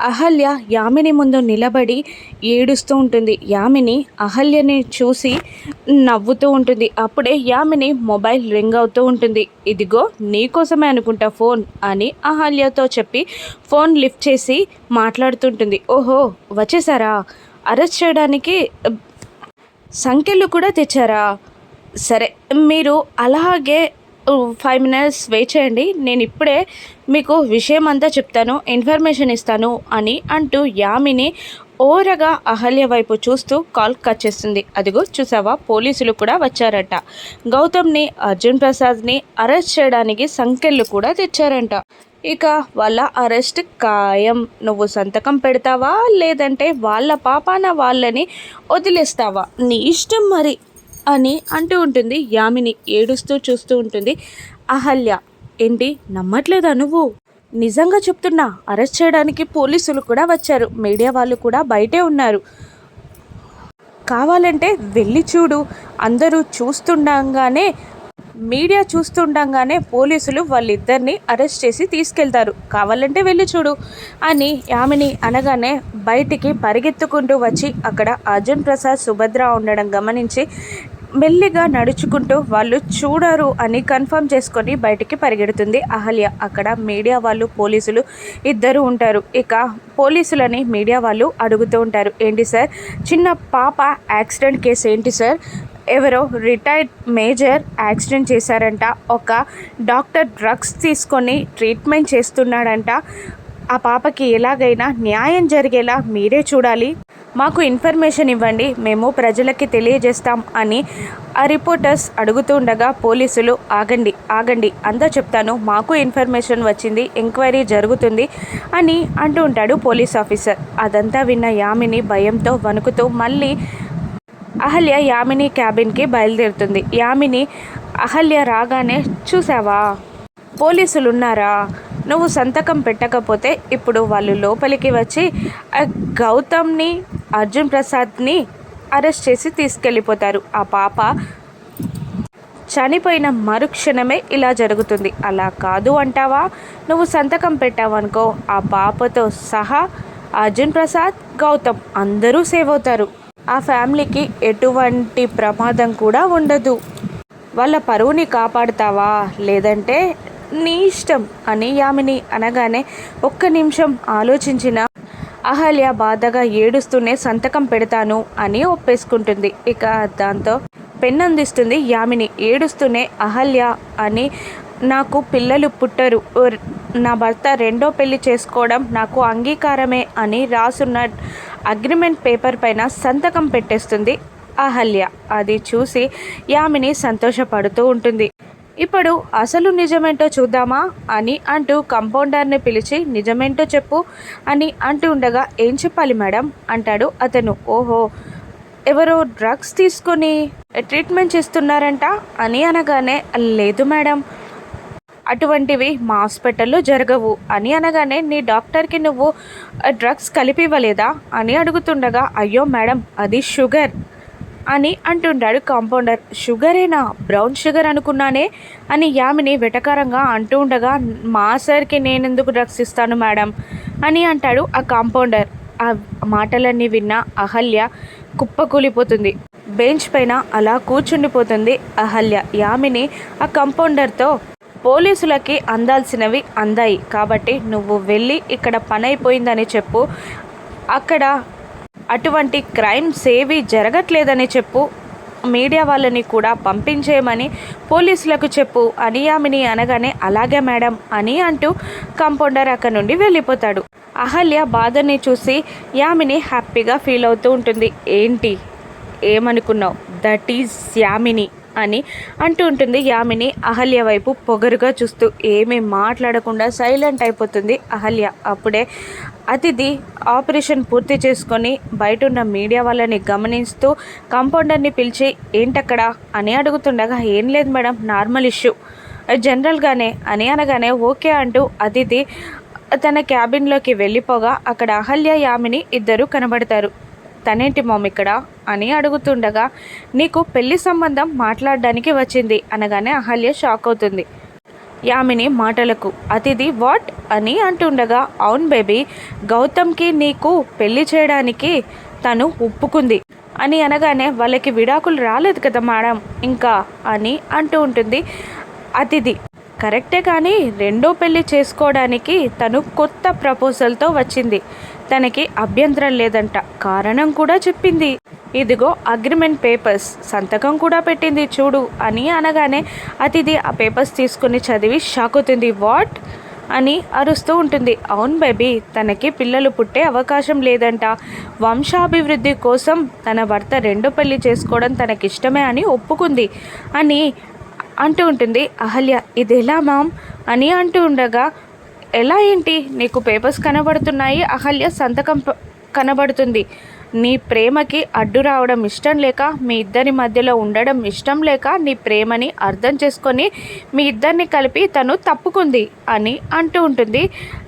అహల్య యామిని ముందు నిలబడి ఏడుస్తూ ఉంటుంది. యామిని అహల్యని చూసి నవ్వుతూ ఉంటుంది. అప్పుడే యామిని మొబైల్ రింగ్ అవుతూ ఉంటుంది. ఇదిగో నీకోసమే అనుకుంటా ఫోన్ అని అహల్యతో చెప్పి ఫోన్ లిఫ్ట్ చేసి మాట్లాడుతుంటుంది. ఓహో వచ్చేసారా అరెస్ట్ చేయడానికి సంఖ్యలు కూడా తెచ్చారా? సరే మీరు అలాగే ఫైవ్ మినిట్స్ వెయిట్ చేయండి. నేను ఇప్పుడే మీకు విషయం అంతా చెప్తాను ఇన్ఫర్మేషన్ ఇస్తాను అని అంటూ యామిని ఓరగా అహల్య వైపు చూస్తూ కాల్ కట్ చేస్తుంది. అదిగో చూసావా? పోలీసులు కూడా వచ్చారట. గౌతమ్ని అర్జున్ ప్రసాద్ని అరెస్ట్ చేయడానికి సంఖ్యలు కూడా తెచ్చారంట. ఇక వాళ్ళ అరెస్ట్ ఖాయం. నువ్వు సంతకం పెడతావా? లేదంటే వాళ్ళ పాపాన వాళ్ళని వదిలేస్తావా? నీ ఇష్టం మరి. అని అంటూ ఉంటుంది. యామిని ఏడుస్తూ చూస్తూ ఉంటుంది. అహల్య ఏంటి? నమ్మట్లేదా నువ్వు? నిజంగా చెప్తున్నా అరెస్ట్ చేయడానికి పోలీసులు కూడా వచ్చారు. మీడియా వాళ్ళు కూడా బయటే ఉన్నారు. కావాలంటే వెళ్ళి చూడు. అందరూ చూస్తుండగానే మీడియా చూస్తుండగానే పోలీసులు వాళ్ళిద్దరిని అరెస్ట్ చేసి తీసుకెళ్తారు. కావాలంటే వెళ్ళి చూడు అని యామిని అనగానే బయటికి పరిగెత్తుకుంటూ వచ్చి అక్కడ అర్జున్ ప్రసాద్ సుభద్ర ఉండడం గమనించి మెల్లిగా నడుచుకుంటూ వాళ్ళు చూడరు అని కన్ఫర్మ్ చేసుకొని బయటికి పరిగెడుతుంది అహల్య. అక్కడ మీడియా వాళ్ళు పోలీసులు ఇద్దరు ఉంటారు. ఇక పోలీసులని మీడియా వాళ్ళు అడుగుతూ ఉంటారు. ఏంటి సార్? చిన్న పాప యాక్సిడెంట్ కేసు ఏంటి సార్? ఎవరో రిటైర్డ్ మేజర్ యాక్సిడెంట్ చేశారంట. ఒక డాక్టర్ డ్రగ్స్ తీసుకొని ట్రీట్మెంట్ చేస్తున్నాడంట. ఆ పాపకి ఎలాగైనా న్యాయం జరిగేలా మీరే చూడాలి. మాకు ఇన్ఫర్మేషన్ ఇవ్వండి మేము ప్రజలకి తెలియజేస్తాం అని ఆ రిపోర్టర్స్ అడుగుతుండగా పోలీసులు ఆగండి ఆగండి అంతా చెప్తాను మాకు ఇన్ఫర్మేషన్ వచ్చింది ఎంక్వైరీ జరుగుతుంది అని అంటూ ఉంటాడు పోలీస్ ఆఫీసర్. అదంతా విన్న యామిని భయంతో వణుకుతూ మళ్ళీ అహల్య యామిని క్యాబిన్కి బయలుదేరుతుంది. యామిని అహల్య రాగానే చూసావా పోలీసులు ఉన్నారా నువ్వు సంతకం పెట్టకపోతే ఇప్పుడు వాళ్ళు లోపలికి వచ్చి గౌతమ్ని అర్జున్ ప్రసాద్ని అరెస్ట్ చేసి తీసుకెళ్ళిపోతారు. ఆ పాప చనిపోయిన మరుక్షణమే ఇలా జరుగుతుంది. అలా కాదు అంటావా? నువ్వు సంతకం పెట్టావనుకో. ఆ పాపతో సహా అర్జున్ ప్రసాద్ గౌతమ్ అందరూ సేవ్ అవుతారు. ఆ ఫ్యామిలీకి ఎటువంటి ప్రమాదం కూడా ఉండదు. వాళ్ళ పరువుని కాపాడుతావా? లేదంటే నీ ఇష్టం అని యామిని అనగానే ఒక్క నిమిషం ఆలోచించిన అహల్య బాధగా ఏడుస్తూనే సంతకం పెడతాను అని ఒప్పేసుకుంటుంది. ఇక దాంతో పెన్నందిస్తుంది యామిని. ఏడుస్తూనే అహల్య అని నాకు పిల్లలు పుట్టరు. నా భర్త రెండో పెళ్ళి చేసుకోవడం నాకు అంగీకారమే అని రాసున్న అగ్రిమెంట్ పేపర్ పైన సంతకం పెట్టేస్తుంది అహల్య. అది చూసి యామిని సంతోషపడుతూ ఉంటుంది. ఇప్పుడు అసలు నిజమేంటో చూద్దామా అని అంటూ కంపౌండర్ని పిలిచి నిజమేంటో చెప్పు అని అంటూ ఉండగా ఏం చెప్పాలి మేడం? అంటాడు అతను. ఓహో ఎవరో డ్రగ్స్ తీసుకొని ట్రీట్మెంట్ చేస్తున్నారంట అని అనగానే లేదు మేడం అటువంటివి మా హాస్పిటల్లో జరగవు అని అనగానే నీ డాక్టర్కి నువ్వు డ్రగ్స్ కలిపి ఇవ్వలేదా అని అడుగుతుండగా అయ్యో మేడం అది షుగర్. అని అంటుంటాడు కాంపౌండర్. షుగరేనా? బ్రౌన్ షుగర్ అనుకున్నానే? అని యామిని వెటకారంగా అంటూ ఉండగా మా సార్కి నేనెందుకు డ్రగ్స్ ఇస్తాను మేడం? అని అంటాడు ఆ కాంపౌండర్. ఆ మాటలన్నీ విన్న అహల్య కుప్పకూలిపోతుంది. బెంచ్ పైన అలా కూర్చుండిపోతుంది అహల్య. యామిని ఆ కంపౌండర్తో పోలీసులకి అందాల్సినవి అందాయి. కాబట్టి నువ్వు వెళ్ళి ఇక్కడ పని అయిపోయిందని చెప్పు. అక్కడ అటువంటి క్రైమ్స్ ఏవి జరగట్లేదని చెప్పు. మీడియా వాళ్ళని కూడా పంపించేయమని పోలీసులకు చెప్పు. అనియామిని అనగానే అలాగే మేడం అని అంటూ కంపౌండర్ అక్కడ నుండి వెళ్ళిపోతాడు. అహల్య బాధని చూసి యామిని హ్యాపీగా ఫీల్ అవుతూ ఉంటుంది. ఏంటి? ఏమనుకున్నావు? That is Yamini. అని అంటూ ఉంటుంది. యామిని అహల్య వైపు పొగరుగా చూస్తూ ఏమీ మాట్లాడకుండా సైలెంట్ అయిపోతుంది అహల్య. అప్పుడే అతిథి ఆపరేషన్ పూర్తి చేసుకొని బయట ఉన్న మీడియా వాళ్ళని గమనిస్తూ కాంపౌండర్ని పిలిచి ఏంటక్కడ? అని అడుగుతుండగా ఏం లేదు మేడం నార్మల్ ఇష్యూ. జనరల్గానే అని అనగానే ఓకే అంటూ అతిథి తన క్యాబిన్లోకి వెళ్ళిపోగా అక్కడ అహల్య యామిని ఇద్దరు కనబడతారు. తనేంటి మామ్ ఇక్కడ అని అడుగుతుండగా నీకు పెళ్ళి సంబంధం మాట్లాడడానికి వచ్చింది అనగానే అహల్య షాక్ అవుతుంది. యామిని మాటలకు అతిథి వాట్ అని అంటుండగా అవును బేబీ గౌతమ్కి నీకు పెళ్ళి చేయడానికి తను ఒప్పుకుంది అని అనగానే వాళ్ళకి విడాకులు రాలేదు కదా మేడం ఇంకా అని అంటూ ఉంటుంది అతిథి. కరెక్టే కానీ రెండో పెళ్ళి చేసుకోవడానికి తను కొత్త ప్రపోజల్తో వచ్చింది. తనకి అభ్యంతరం లేదంట. కారణం కూడా చెప్పింది. ఇదిగో అగ్రిమెంట్ పేపర్స్. సంతకం కూడా పెట్టింది చూడు అని అనగానే అతిథి ఆ పేపర్స్ తీసుకుని చదివి షాక్ అవుతుంది. వాట్? అని అరుస్తూ ఉంటుంది. అవును బేబీ తనకి పిల్లలు పుట్టే అవకాశం లేదంట. వంశాభివృద్ధి కోసం తన భర్త రెండో పెళ్ళి చేసుకోవడం తనకిష్టమే అని ఒప్పుకుంది. అని అంటూ ఉంటుంది అహల్య ఇది ఎలా మామ్? అని అంటూ ఉండగా ఎలా ఏంటి? నీకు పేపర్స్ కనబడుతున్నాయి అహల్య సంతకం కనబడుతుంది. నీ ప్రేమకి అడ్డు రావడం ఇష్టం లేక మీ ఇద్దరి మధ్యలో ఉండడం ఇష్టం లేక నీ ప్రేమని అర్థం చేసుకొని మీ ఇద్దరిని కలిపి తను తప్పుకుంది అని అంటూ ఉంటుంది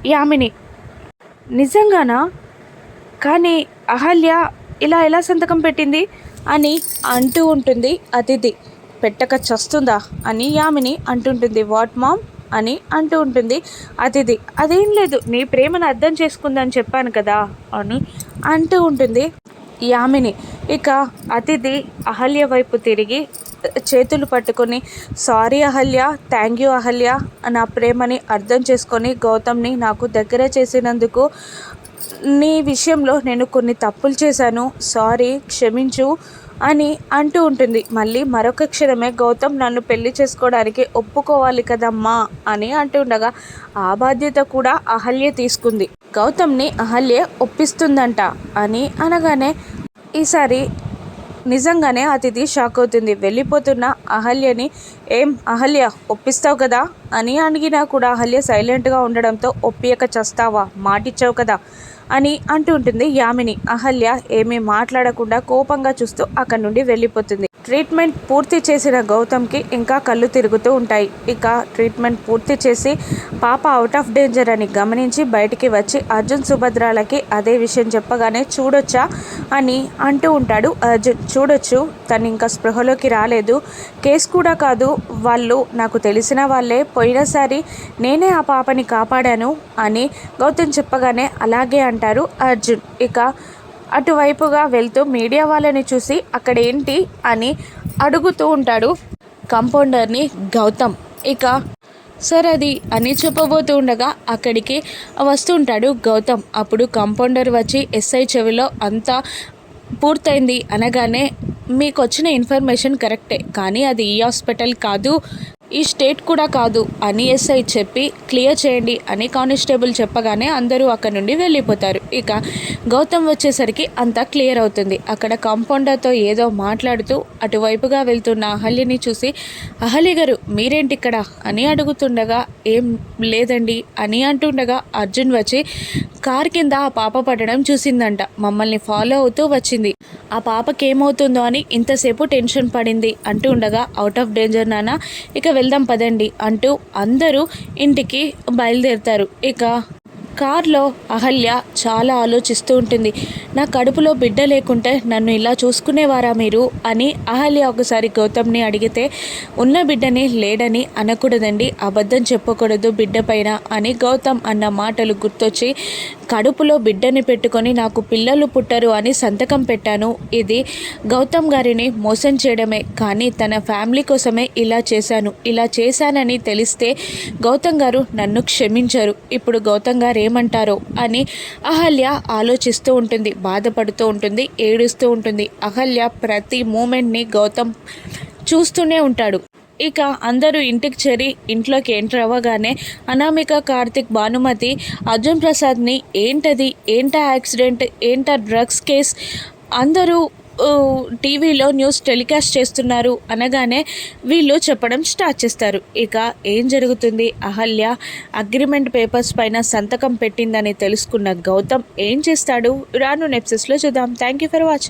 యామిని. నిజంగానా? కానీ అహల్య ఇలా ఎలా సంతకం పెట్టింది? అని అంటూ ఉంటుంది అతిథి. పెట్టక చస్తుందా అని యామిని అంటుంటుంది. What mom? అని అంటూ ఉంటుంది. అతిథి అదేం లేదు నీ ప్రేమను అర్థం చేసుకుందని చెప్పాను కదా అని అంటూ ఉంటుంది యామిని. ఇక అతిథి అహల్య వైపు తిరిగి చేతులు పట్టుకొని sorry Ahalya thank you Ahalya నా ప్రేమని అర్థం చేసుకొని గౌతమ్ని నాకు దగ్గర చేసినందుకు నీ విషయంలో నేను కొన్ని తప్పులు చేశాను. సారీ క్షమించు అని అంటూ ఉంటుంది. మళ్ళీ మరొక క్షణమే గౌతమ్ నన్ను పెళ్ళి చేసుకోవడానికి ఒప్పుకోవాలి కదమ్మా అని అంటుండగా ఆ బాధ్యత కూడా అహల్య తీసుకుంది. గౌతమ్ని అహల్య ఒప్పిస్తుందంట అని అనగానే ఈసారి నిజంగానే అతిథి షాక్ అవుతుంది. వెళ్ళిపోతున్న అహల్యని ఏం అహల్య ఒప్పిస్తావు కదా? అని అడిగినా కూడా అహల్య సైలెంట్గా ఉండడంతో ఒప్పియక చస్తావా? మాటిచ్చావు కదా? అని అంటూ ఉంటుంది. యామిని అహల్య ఏమీ మాట్లాడకుండా కోపంగా చూస్తూ అక్కడి నుండి వెళ్ళిపోతుంది. ట్రీట్మెంట్ పూర్తి చేసిన గౌతమ్కి ఇంకా కళ్ళు తిరుగుతూ ఉంటాయి. ఇక ట్రీట్మెంట్ పూర్తి చేసి పాప అవుట్ ఆఫ్ డేంజర్ అని గమనించి బయటికి వచ్చి అర్జున్ సుభద్రాలకి అదే విషయం చెప్పగానే చూడొచ్చా అని అంటూ ఉంటాడు అర్జున్. చూడొచ్చు తను ఇంకా స్పృహలోకి రాలేదు. కేసు కూడా కాదు వాళ్ళు నాకు తెలిసిన వాళ్ళే. పోయినసారి నేనే ఆ పాపని కాపాడాను అని గౌతమ్ చెప్పగానే అలాగే అంటారు అర్జున్. ఇక అటువైపుగా వెళ్తూ మీడియా వాళ్ళని చూసి అక్కడ ఏంటి అని అడుగుతూ ఉంటాడు కంపౌండర్ని గౌతమ్. ఇక సార్ అది అని చెప్పబోతూ ఉండగా అక్కడికి వస్తుంటాడు గౌతమ్. అప్పుడు కంపౌండర్ వచ్చి ఎస్ఐ చెవిలో అంతా పూర్తయింది అనగానే మీకు వచ్చిన ఇన్ఫర్మేషన్ కరెక్టే కానీ అది ఈ హాస్పిటల్ కాదు. ఈ స్టేట్ కూడా కాదు అని ఎస్ఐ చెప్పి క్లియర్ చేయండి అని కానిస్టేబుల్ చెప్పగానే అందరూ అక్కడ నుండి వెళ్ళిపోతారు. ఇక గౌతమ్ వచ్చేసరికి అంతా క్లియర్ అవుతుంది. అక్కడ కాంపౌండర్తో ఏదో మాట్లాడుతూ అటువైపుగా వెళ్తున్న అహల్యని చూసి అహల్య గారు మీరేంటి ఇక్కడ అని అడుగుతుండగా ఏం లేదండి అని అంటుండగా అర్జున్ వచ్చి కార్ కింద ఆ పాప పడడం చూసిందంట. మమ్మల్ని ఫాలో అవుతూ వచ్చింది. ఆ పాపకి ఏమవుతుందో అని ఇంతసేపు టెన్షన్ పడింది. అంటూ ఉండగా అవుట్ ఆఫ్ డేంజర్ నాన్న ఇక వెళ్దాం పదండి అంటూ అందరూ ఇంటికి బయలుదేరుతారు. ఇక కార్లో అహల్య చాలా ఆలోచిస్తూ ఉంటుంది. నా కడుపులో బిడ్డ లేకుంటే నన్ను ఇలా చూసుకునేవారా మీరు? అని అహల్య ఒకసారి గౌతమ్ని అడిగితే ఉన్న బిడ్డని లేడని అనకూడదండి అబద్ధం చెప్పకూడదు బిడ్డ పైన అని గౌతమ్ అన్న మాటలు గుర్తొచ్చి కడుపులో బిడ్డని పెట్టుకొని నాకు పిల్లలు పుట్టరు అని సంతకం పెట్టాను. ఇది గౌతమ్ గారిని మోసం చేయడమే కానీ తన ఫ్యామిలీ కోసమే ఇలా చేశాను. ఇలా చేశానని తెలిస్తే గౌతమ్ గారు నన్ను క్షమించరు. ఇప్పుడు గౌతమ్ గారు ఏమంటారో అని అహల్య ఆలోచిస్తూ ఉంటుంది బాధపడుతూ ఉంటుంది ఏడుస్తూ ఉంటుంది. అహల్య ప్రతి మూమెంట్ని గౌతమ్ చూస్తూనే ఉంటాడు. ఇక అందరూ ఇంటికి చేరి ఇంట్లోకి ఎంటర్ అవ్వగానే అనామిక కార్తిక్ భానుమతి అర్జున్ ప్రసాద్ని ఏంటది? ఏంటా యాక్సిడెంట్? ఏంటా డ్రగ్స్ కేస్? అందరూ టీవీలో న్యూస్ టెలికాస్ట్ చేస్తున్నారు అనగానే వీళ్ళు చెప్పడం స్టార్ట్ చేస్తారు. ఇక ఏం జరుగుతుంది? అహల్య అగ్రిమెంట్ పేపర్స్ పైన సంతకం పెట్టిందని తెలుసుకున్న గౌతమ్ ఏం చేస్తాడు? రాను నెప్సెస్లో చూద్దాం. Thank you for watching